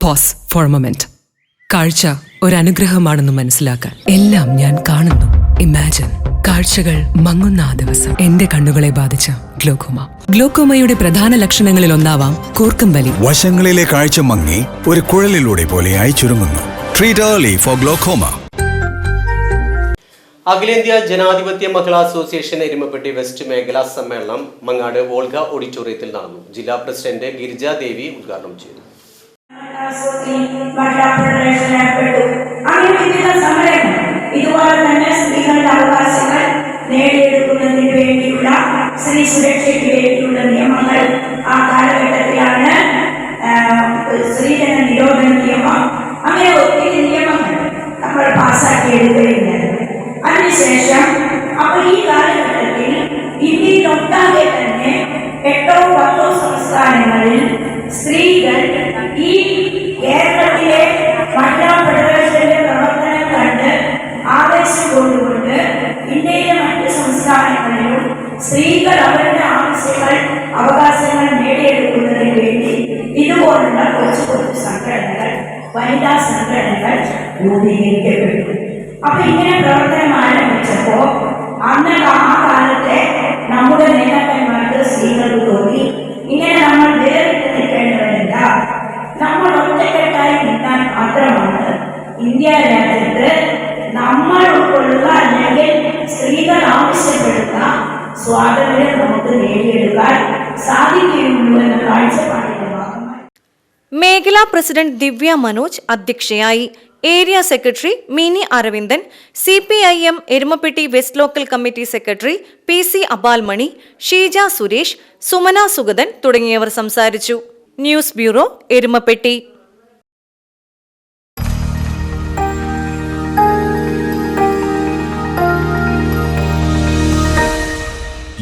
Pose four moment കാഴ്ച അനുഗ്രഹമാണെന്ന് മനസ്സിലാക്കാൻ എല്ലാം ഞാൻ കാണുന്നു. ഇമാജിൻ കാഴ്ചകൾ മങ്ങുന്ന ആ ദിവസം. എന്റെ കണ്ണുകളെ ബാധിച്ച ഗ്ലോക്കോമ. ഗ്ലോക്കോമയുടെ പ്രധാന ലക്ഷണങ്ങളിൽ ഒന്നാവാം കൂർക്കം വലി വശങ്ങളിലെ കാഴ്ച മങ്ങി ഒരു കുഴലിലൂടെ പോലെയായി ചുരുങ്ങുന്നു. ട്രീറ്റ് ഏർലി ഫോർ ഗ്ലോക്കോമ അഖിലേന്ത്യാ ജനാധിപത്യ മഹിളാ അസോസിയേഷൻ എരുമപ്പെട്ടി വെസ്റ്റ് മേഖലാ സമ്മേളനം മങ്ങാട് വോൾഗ ഓഡിറ്റോറിയത്തിൽ നടന്നു. ജില്ലാ പ്രസിഡന്റ് ഗിരിജാദേവി ഉദ്ഘാടനം ചെയ്തു. അങ്ങനെ വിവിധ സമരങ്ങൾ തന്നെ സ്ത്രീകളുടെ അവകാശങ്ങൾ നേടിയെടുക്കുന്നതിന് വേണ്ടിയുള്ള സ്ത്രീ സുരക്ഷയ്ക്ക് നിയമങ്ങൾ ആ കാലഘട്ടത്തിലാണ് നിരോധന നിയമം. അങ്ങനെ ഒത്തിരി നിയമങ്ങൾ നമ്മൾ പാസ്സാക്കിയെടുക്കുകയുണ്ടായിരുന്നു അതിനുശേഷം അപ്പോൾ ഈ കാലഘട്ടത്തിൽ ഇന്ത്യയിലൊട്ടാകെ തന്നെ എട്ടോ പത്തോ സംസ്ഥാനങ്ങളിൽ സ്ത്രീകൾ സ്ത്രീകൾ അവരുടെ ആവശ്യങ്ങൾ അവകാശങ്ങൾ നേടിയെടുക്കുന്നതിന് വേണ്ടി ഇതുപോലുള്ള കൊച്ചു കൊച്ചു സംഘടനകൾ വനിതാ സംഘടനകൾ രൂപീകരിക്കപ്പെട്ടു. അപ്പൊ ഇങ്ങനെ പ്രവർത്തനം ആരംഭിച്ചപ്പോ അന്ന് ആ കാലത്തെ നമ്മുടെ നേതാക്കന്മാർക്ക് സ്ത്രീകൾക്ക് തോന്നി. ഇങ്ങനെ നമ്മൾ വേറിട്ട് നിൽക്കേണ്ടവരില്ല നമ്മൾ ഒറ്റക്കെട്ടായി നിൽക്കാൻ മാത്രമാണ് ഇന്ത്യ രാജ്യത്ത് നമ്മൾ ഉൾക്കൊള്ളുക അല്ലെങ്കിൽ സ്ത്രീകൾ സ്വാതന്ത്ര്യം നമുക്ക് നേടിയെടുക്കാൻ സാധിക്കുകയുള്ളൂ എന്ന കാഴ്ചപ്പാടിന്റെ ഭാഗമായി മേഖലാ പ്രസിഡന്റ് ദിവ്യ മനോജ് അധ്യക്ഷയായി. Area secretary Mini Aravindan C P I M Erumapetty west local committee secretary P C Abalmani Sheeja Suresh Sumana Sugathan തുടങ്ങിയവർ സംസാരിച്ചു. News bureau Erumapetty.